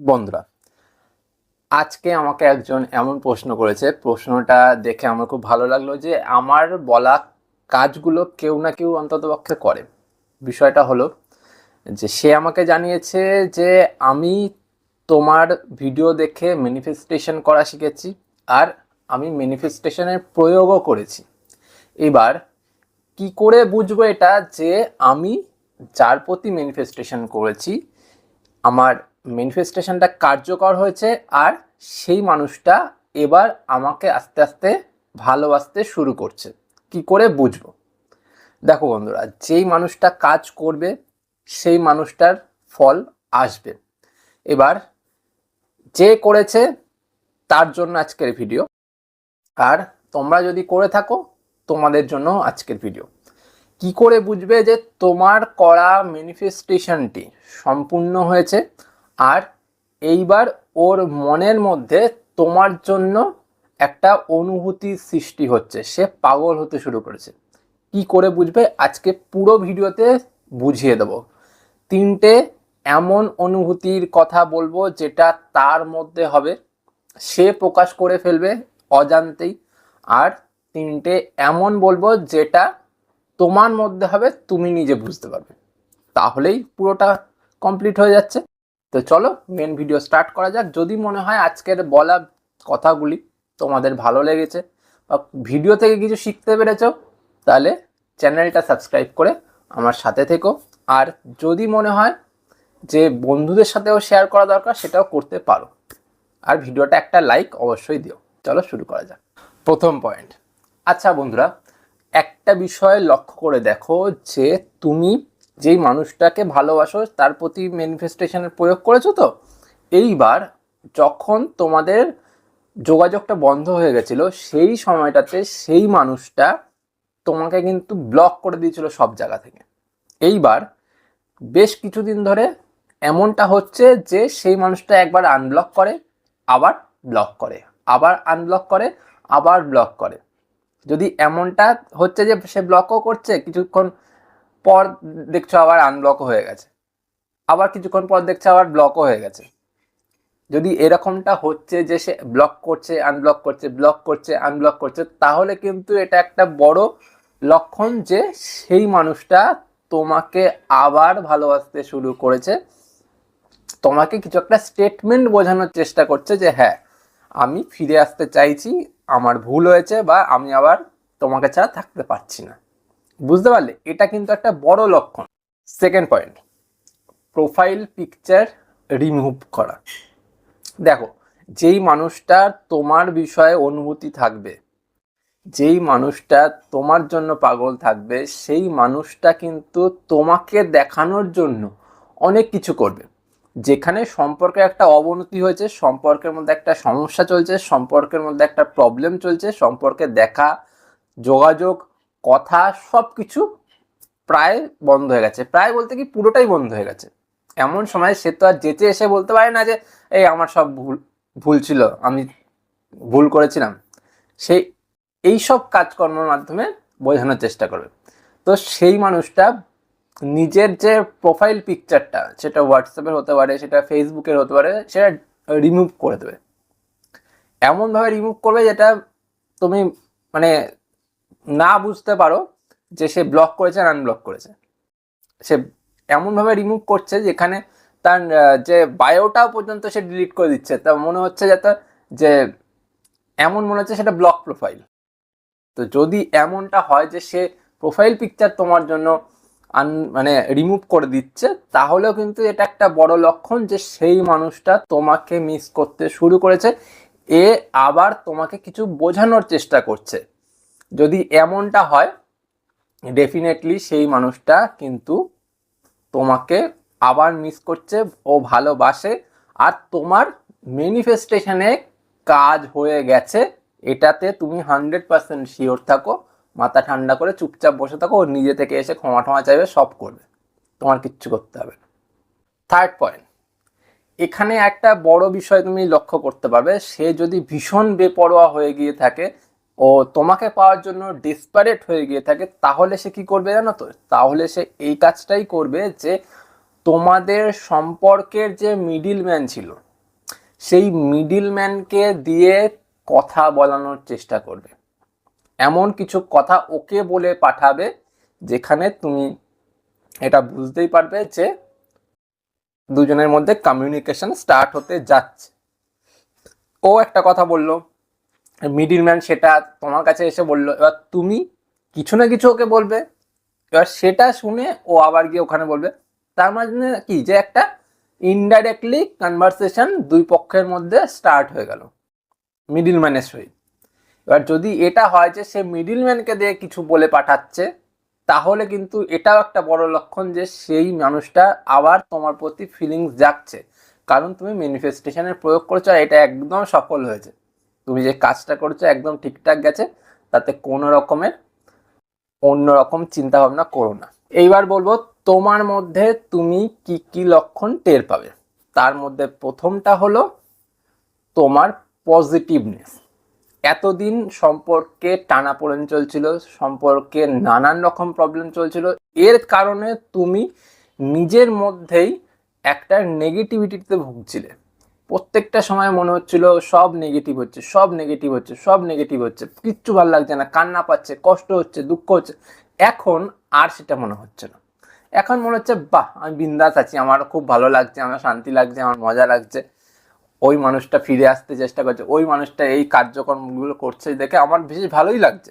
বন্ধুরা, আজকে আমাকে একজন এমন প্রশ্ন করেছে। প্রশ্নটা দেখে আমার খুব ভালো লাগল যে, আমার বলা কাজগুলো কেউ না কেউ অন্ততপক্ষে করে। বিষয়টা হলো যে, সে আমাকে জানিয়েছে যে, আমি তোমার ভিডিও দেখে ম্যানিফেস্টেশন করা শিখেছি আর আমি ম্যানিফেস্টেশনের প্রয়োগও করেছি। এবার কি করে বুঝব এটা যে, আমি যার প্রতি ম্যানিফেস্টেশন করেছি, আমার ম্যানিফেস্টেশনটা কার্যকর হয়েছে আর সেই মানুষটা এবার আমাকে আস্তে আস্তে ভালোবাসতে শুরু করছে। কি করে বুঝব? দেখো বন্ধুরা, যেই মানুষটা কাজ করবে, সেই মানুষটার ফল আসবে। এবার যে করেছে, তার জন্য আজকের ভিডিও। আর তোমরা যদি করে থাকো, তোমাদের জন্য আজকের ভিডিও। কি করে বুঝবে যে তোমার করা ম্যানিফেস্টেশনটি সম্পূর্ণ হয়েছে? আর এইবার ওর মনের মধ্যে তোমার জন্য একটা অনুভূতি সৃষ্টি হচ্ছে। সে পাগল হতে শুরু করেছে। কি করে বুঝবে? আজকে পুরো ভিডিওতে বুঝিয়ে দেব। তিনটে এমন অনুভূতির কথা বলব যেটা তার মধ্যে হবে। সে প্রকাশ করে ফেলবে অজান্তেই। আর তিনটে এমন বলব যেটা তোমার মধ্যে হবে, তুমি নিজে বুঝতে পারবে। তাহলেই পুরোটা কমপ্লিট হয়ে যাচ্ছে। তো চলো মেন ভিডিও স্টার্ট করা যাক। যদি মনে হয় আজকের বলা কথাগুলি তোমাদের ভালো লেগেছে বা ভিডিও থেকে কিছু শিখতে পেরেছ, তাহলে চ্যানেলটা সাবস্ক্রাইব করে আমার সাথে থেকো। আর যদি মনে হয় যে বন্ধুদের সাথেও শেয়ার করা দরকার, সেটাও করতে পারো। আর ভিডিওটা একটা লাইক অবশ্যই দিও। চলো, শুরু করা যাক। প্রথম পয়েন্ট আচ্ছা বন্ধুরা, একটা বিষয় লক্ষ্য করে দেখো যে তুমি যেই মানুষটাকে ভালোবাসো, তার প্রতি ম্যানিফেস্টেশনের প্রয়োগ করেছ তো? এইবার যখন তোমাদের যোগাযোগটা বন্ধ হয়ে গেছিল, সেই সময়টাতে সেই মানুষটা তোমাকে কিন্তু ব্লক করে দিয়েছিল সব জায়গা থেকে। এইবার বেশ কিছুদিন ধরে এমনটা হচ্ছে যে সেই মানুষটা একবার আনব্লক করে, আবার ব্লক করে, আবার আনব্লক করে, আবার ব্লক করে। যদি এমনটা হচ্ছে যে সে ব্লকও করছে, কিছুক্ষণ পর দেখছ আবার আনব্লক হয়ে গেছে। আবার কিছুক্ষণ পর দেখছ আবার ব্লকও হয়ে গেছে। যদি এরকমটা হচ্ছে যে সে ব্লক করছে আনব্লক করছে ব্লক করছে আনব্লক করছে, তাহলে কিন্তু এটা একটা বড় লক্ষণ যে সেই মানুষটা তোমাকে আবার ভালোবাসতে শুরু করেছে। তোমাকে কিছু একটা স্টেটমেন্ট বোঝানোর চেষ্টা করছে যে হ্যাঁ আমি ফিরে আসতে চাইছি, আমার ভুল হয়েছে বা আমি আবার তোমাকে ছাড়া থাকতে পারছি না। বুঝতে পারলে, এটা কিন্তু একটা বড় লক্ষণ। Second point profile picture remove করা। দেখো, যেই মানুষটা তোমার বিষয়ে অনুভূতি থাকবে, যেই মানুষটা তোমার জন্য পাগল থাকবে, সেই মানুষটা কিন্তু তোমাকে দেখানোর জন্য অনেক কিছু করবে। যেখানে সম্পর্কে একটা অবনতি হয়েছে, সম্পর্কের মধ্যে একটা সমস্যা চলছে, সম্পর্কের মধ্যে একটা প্রবলেম চলছে, সম্পর্কে দেখা, যোগাযোগ কথা সব কিছু প্রায় বন্ধ হয়ে গেছে। প্রায় বলতে কি পুরোটাই বন্ধ হয়ে গেছে। এমন সময় সে তো আর যেতে এসে বলতে পারে না যে, এই আমার সব ভুল ভুল ছিল, আমি ভুল করেছিলাম। সেই এইসব কাজকর্মের মাধ্যমে বোঝানোর চেষ্টা করবে। তো সেই মানুষটা নিজের যে প্রোফাইল পিকচারটা সেটা হোয়াটসঅ্যাপের হতে পারে, সেটা ফেসবুকের হতে পারে, সেটা রিমুভ করে দেবে। এমনভাবে রিমুভ করবে যেটা তুমি মানে না বুঝতে পারো যে সে ব্লক করেছে আর আনব্লক করেছে। সে এমনভাবে রিমুভ করছে যেখানে তার যে বায়োটাও পর্যন্ত সে ডিলিট করে দিচ্ছে। তা মনে হচ্ছে যাতে যে এমন মনে হচ্ছে সেটা ব্লক প্রোফাইল তো যদি এমনটা হয় যে সে প্রোফাইল পিকচার তোমার জন্য আন মানে রিমুভ করে দিচ্ছে, তাহলেও কিন্তু এটা একটা বড় লক্ষণ যে সেই মানুষটা তোমাকে মিস করতে শুরু করেছে। এ আবার তোমাকে কিছু বোঝানোর চেষ্টা করছে। যদি এমনটা হয় ডেফিনেটলি সেই মানুষটা কিন্তু তোমাকে আবার মিস করছে ও ভালোবাসে আর তোমার ম্যানিফেস্টেশনে কাজ হয়ে গেছে। এটাতে তুমি হান্ড্রেড পার্সেন্ট শিওর থাকো, মাথা ঠান্ডা করে চুপচাপ বসে থাকো, ও নিজে থেকে এসে ক্ষমা ঠমা চাইবে, সব করবে। তোমার কিচ্ছু করতে হবে থার্ড পয়েন্ট এখানে একটা বড় বিষয় তুমি লক্ষ্য করতে পারবে, সে যদি ভীষণ বেপরোয়া হয়ে গিয়ে থাকে ও তোমাকে পাওয়ার জন্য ডিসপারেট হয়ে গিয়ে থাকে, তাহলে সে কি করবে জানো তো? তাহলে সে এই কাজটাই করবে যে তোমাদের সম্পর্কের যে মিডিল ম্যান ছিল, সেই মিডিলম্যানকে দিয়ে কথা বলানোর চেষ্টা করবে। এমন কিছু কথা ওকে বলে পাঠাবে, যেখানে তুমি এটা বুঝতেই পারবে যে দুজনের মধ্যে কমিউনিকেশন স্টার্ট হতে যাচ্ছে। ও একটা কথা বলল মিডিলম্যান সেটা তোমার কাছে এসে বলল, এবার তুমি কিছু না কিছু ওকে বলবে, এবার সেটা শুনে ও আবার গিয়ে ওখানে বলবে। তার মানে কি? যে একটা ইনডাইরেক্টলি কনভারসেশন দুই পক্ষের মধ্যে স্টার্ট হয়ে গেল মিডিলম্যানের সহিত। এবার যদি এটা হয় যে সে মিডিলম্যানকে দিয়ে কিছু বলে পাঠাচ্ছে, তাহলে কিন্তু এটাও একটা বড় লক্ষণ যে সেই মানুষটা আবার তোমার প্রতি ফিলিংস যাচ্ছে কারণ তুমি ম্যানিফেস্টেশনের প্রয়োগ করছ আর এটা একদম সফল হয়েছে। তুমি যে কাজটা করছ একদম ঠিকঠাক গেছে, তাতে কোনো রকমের অন্যরকম চিন্তা ভাবনা করো না। এইবার বলব, তোমার মধ্যে তুমি কি কি লক্ষণ টের পাবে? তার মধ্যে প্রথমটা হলো তোমার পজিটিভনেস। এতদিন সম্পর্কে টানাপোড়েন চলছিল, সম্পর্কে নানান রকম প্রবলেম চলছিল। এর কারণে তুমি নিজের মধ্যেই একটা নেগেটিভিটিতে ভুগছিলে। প্রত্যেকটা সময় মনে হচ্ছিল সব নেগেটিভ হচ্ছে, সব নেগেটিভ হচ্ছে, সব নেগেটিভ হচ্ছে। কিচ্ছু ভালো লাগছে না, কান্না পাচ্ছে, কষ্ট হচ্ছে, দুঃখ হচ্ছে। এখন আর সেটা মনে হচ্ছে না। এখন মনে হচ্ছে, বাহ, আমি বিন্দাস আছি, আমার খুব ভালো লাগছে, আমার শান্তি লাগছে, আমার মজা লাগছে। ওই মানুষটা ফিরে আসতে চেষ্টা করছে, ওই মানুষটা এই কার্যক্রমগুলো করছে দেখে আমার বেশি ভালোই লাগছে।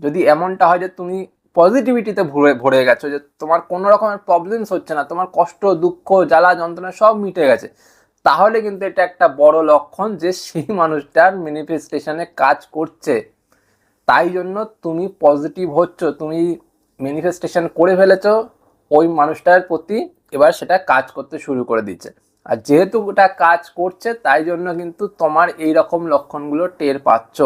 যদি এমনটা হয় যে তুমি পজিটিভিটিতে ভরে ভরে গেছো, যে তোমার কোনো রকমের প্রবলেমস হচ্ছে না, তোমার কষ্ট, দুঃখ, জ্বালা, যন্ত্রণা সব মিটে গেছে। তাহলে কিন্তু এটা একটা বড় লক্ষণ যে সেই মানুষটার ম্যানিফেস্টেশনে কাজ করছে। তাই জন্য তুমি পজিটিভ হচ্ছ, তুমি ম্যানিফেস্টেশন করে ফেলেছ, ওই মানুষটার প্রতি এবার সেটা কাজ করতে শুরু করে দিচ্ছে আর যেহেতু ওটা কাজ করছে, তাই জন্য কিন্তু তোমার এই রকম লক্ষণগুলো টের পাচ্ছ।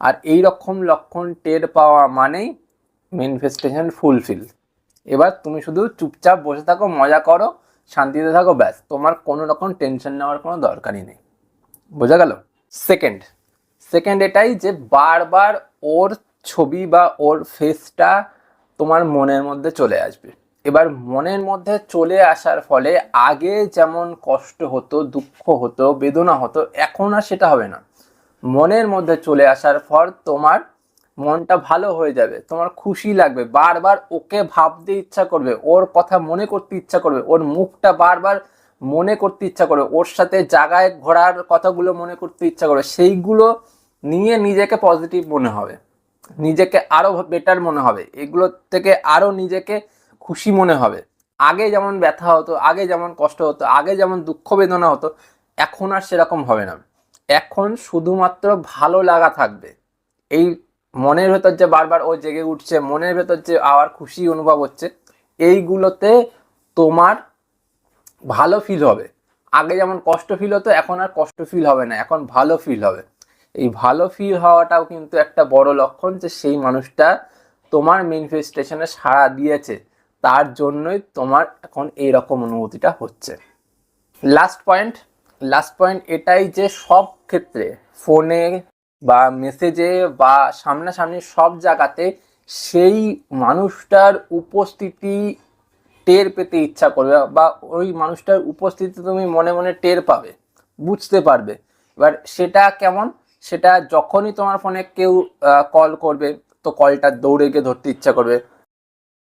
আর এই রকম লক্ষণ টের পাওয়া মানেই ম্যানিফেস্টেশন ফুলফিল এবার তুমি শুধু চুপচাপ বসে থাকো, মজা করো শান্তিতে থাকো, ব্যাস। তোমার কোনো রকম টেনশন নেওয়ার কোনো দরকারই নেই। বোঝা গেল? সেকেন্ড সেকেন্ড এটাই যে বারবার ওর ছবি বা ওর ফেসটা তোমার মনের মধ্যে চলে আসবে। এবার মনের মধ্যে চলে আসার ফলে আগে যেমন কষ্ট হতো, দুঃখ হতো, বেদনা হতো, এখন আর সেটা হবে না। মনের মধ্যে চলে আসার পর তোমার মনটা ভালো হয়ে যাবে, তোমার খুশি লাগবে, বারবার ওকে ভাবতে ইচ্ছা করবে, ওর কথা মনে করতে ইচ্ছা করবে, ওর মুখটা বারবার মনে করতে ইচ্ছা করবে, ওর সাথে জায়গায় ঘোরার কথাগুলো মনে করতে ইচ্ছা করবে, সেইগুলো নিয়ে নিজেকে পজিটিভ মনে হবে, নিজেকে আরও বেটার মনে হবে, এগুলো থেকে আরও নিজেকে খুশি মনে হবে। আগে যেমন ব্যথা হতো, আগে যেমন কষ্ট হতো, আগে যেমন দুঃখ বেদনা হতো, এখন আর সেরকম হবে না। এখন শুধুমাত্র ভালো লাগা থাকবে, এই মনের ভেতর যে বারবার ও জেগে উঠছে, মনের ভেতর যে আবার খুশি অনুভব হচ্ছে, এইগুলোতে তোমার ভালো ফিল হবে। আগে যেমন কষ্ট ফিল হতো, এখন আর কষ্ট ফিল হবে না, এখন ভালো ফিল হবে। এই ভালো ফিল হওয়াটাও কিন্তু একটা বড় লক্ষণ যে সেই মানুষটা তোমার ম্যানিফেস্টেশনে সাড়া দিয়েছে। তার জন্যই তোমার এখন এই রকম অনুভূতিটা হচ্ছে। লাস্ট পয়েন্ট লাস্ট পয়েন্ট এটাই যে সব ক্ষেত্রে ফোনে বা মেসেজে বা সামনাসামনি সব জায়গাতে সেই মানুষটার উপস্থিতি টের পেতে ইচ্ছা করবে বা ওই মানুষটার উপস্থিতি তুমি মনে মনে টের পাবে, বুঝতে পারবে। এবার সেটা কেমন? সেটা যখনই তোমার ফোনে কেউ কল করবে, তো কলটা দৌড়ে গিয়ে ধরতে ইচ্ছা করবে।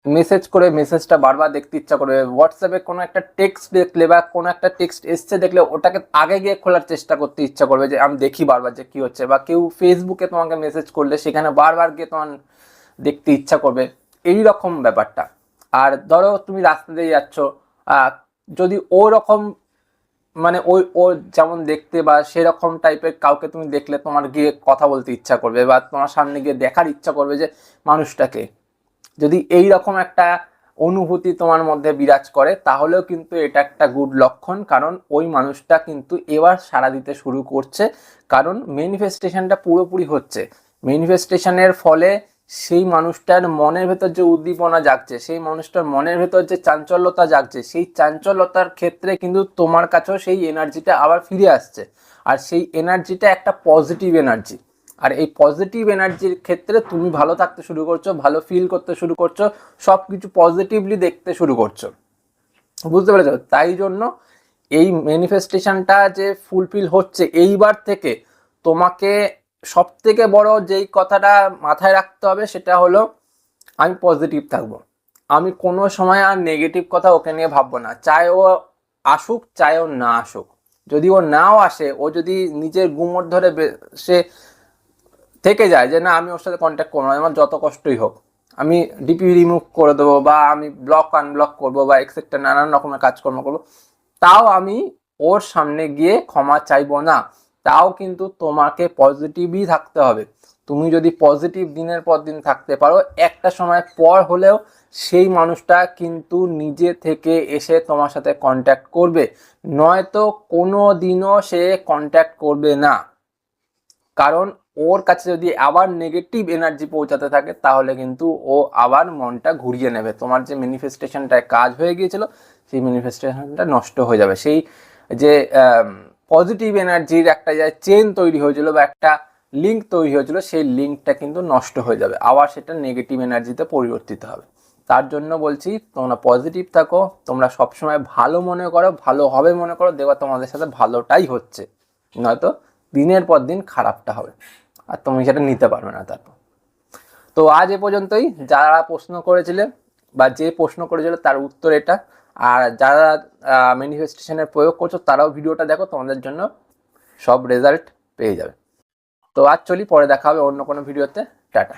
মেসেজ করে মেসেজটা বারবার দেখতে ইচ্ছা করবে। হোয়াটসঅ্যাপে কোনো একটা টেক্সট দেখলে বা কোনো একটা টেক্সট এসছে দেখলে ওটাকে আগে গিয়ে খোলার চেষ্টা করতে ইচ্ছা করবে যে, আমি দেখি বারবার যে কী হচ্ছে। বা কেউ ফেসবুকে তোমাকে মেসেজ করলে সেখানে বারবার গিয়ে তোমার দেখতে ইচ্ছা করবে। এই রকম ব্যাপারটা। আর ধরো তুমি রাস্তা দিয়ে যাচ্ছ যদি ও রকম মানে ওই ও যেমন দেখতে বা সেরকম টাইপের কাউকে তুমি দেখলে তোমার গিয়ে কথা বলতে ইচ্ছা করবে বা তোমার সামনে গিয়ে দেখার ইচ্ছা করবে যে, মানুষটাকে। যদি এই রকম একটা অনুভূতি তোমার মধ্যে বিরাজ করে, তাহলেও কিন্তু এটা একটা গুড লক্ষণ, কারণ ওই মানুষটা কিন্তু এবার সাড়া দিতে শুরু করছে, কারণ ম্যানিফেস্টেশনটা পুরোপুরি হচ্ছে। ম্যানিফেস্টেশনের ফলে সেই মানুষটার মনের ভেতর যে উদ্দীপনা জাগছে, সেই মানুষটার মনের ভেতর যে চাঞ্চল্যতা জাগছে, সেই চাঞ্চল্যতার ক্ষেত্রে কিন্তু তোমার কাছেও সেই এনার্জিটা আবার ফিরে আসছে। আর সেই এনার্জিটা একটা পজিটিভ এনার্জি আর এই পজিটিভ এনার্জির ক্ষেত্রে তুমি ভালো থাকতে শুরু করছ, ভালো ফিল করতে শুরু করছ সব কিছু পজিটিভলি দেখতে শুরু করছ। বুঝতে পেরেছ? তাই জন্য এই ম্যানিফেস্টেশনটা যে ফুলফিল হচ্ছে এইবার থেকে তোমাকে সব থেকে বড় যেই কথাটা মাথায় রাখতে হবে সেটা হলো, আমি পজিটিভ থাকব। আমি কোনো সময় আর নেগেটিভ কথা ওকে নিয়ে ভাববো না। চাই ও আসুক, চাই ও না আসুক। যদি ও নাও আসে, ও যদি নিজের গুমর ধরে সে থেকে যায় যে, না, আমি ওর সাথে কন্ট্যাক্ট করব না। আমার যত কষ্টই হোক, আমি ডিপি রিমুভ করে দেবো বা আমি ব্লক আনব্লক করব বা এক্সেট্রা নানান রকমের কাজকর্ম করব, তাও আমি ওর সামনে গিয়ে ক্ষমা চাইব না। তাও কিন্তু তোমাকে পজিটিভই থাকতে হবে। তুমি যদি পজিটিভ দিনের পর দিন থাকতে পারো, একটা সময় পর হলেও সেই মানুষটা কিন্তু নিজে থেকে এসে তোমার সাথে কন্ট্যাক্ট করবে। নয়তো কোনো দিনও সে কন্ট্যাক্ট করবে না। কারণ ওর কাছে যদি আবার নেগেটিভ এনার্জি পৌঁছাতে থাকে, তাহলে কিন্তু ও আবার মনটা ঘুরিয়ে নেবে। তোমার যে ম্যানিফেস্টেশনটায় কাজ হয়ে গিয়েছিল, সেই ম্যানিফেস্টেশনটা নষ্ট হয়ে যাবে। সেই যে পজিটিভ এনার্জির একটা যে চেন তৈরি হয়েছিল বা একটা লিঙ্ক তৈরি হয়েছিল, সেই লিঙ্কটা কিন্তু নষ্ট হয়ে যাবে। আবার সেটা নেগেটিভ এনার্জিতে পরিবর্তিত হবে। তার জন্য বলছি, তোমরা পজিটিভ থাকো, তোমরা সবসময় ভালো মনে করো, ভালো হবে মনে করো, দেখবা তোমাদের সাথে ভালোটাই হচ্ছে। নয়তো দিনের পর দিন খারাপটা হবে। আর তুমি সেটা নিতে পারবে না তারপর। তো আজ এ পর্যন্তই। যারা প্রশ্ন করেছিলেন বা যে প্রশ্ন করেছিল তার উত্তর এটা। আর যারা ম্যানিফেস্টেশনের প্রয়োগ করছ তারাও ভিডিওটা দেখো, তোমাদের জন্য সব রেজাল্ট পেয়ে যাবে। তো আজ চলি, পরে দেখা হবে অন্য কোনো ভিডিওতে। টাটা।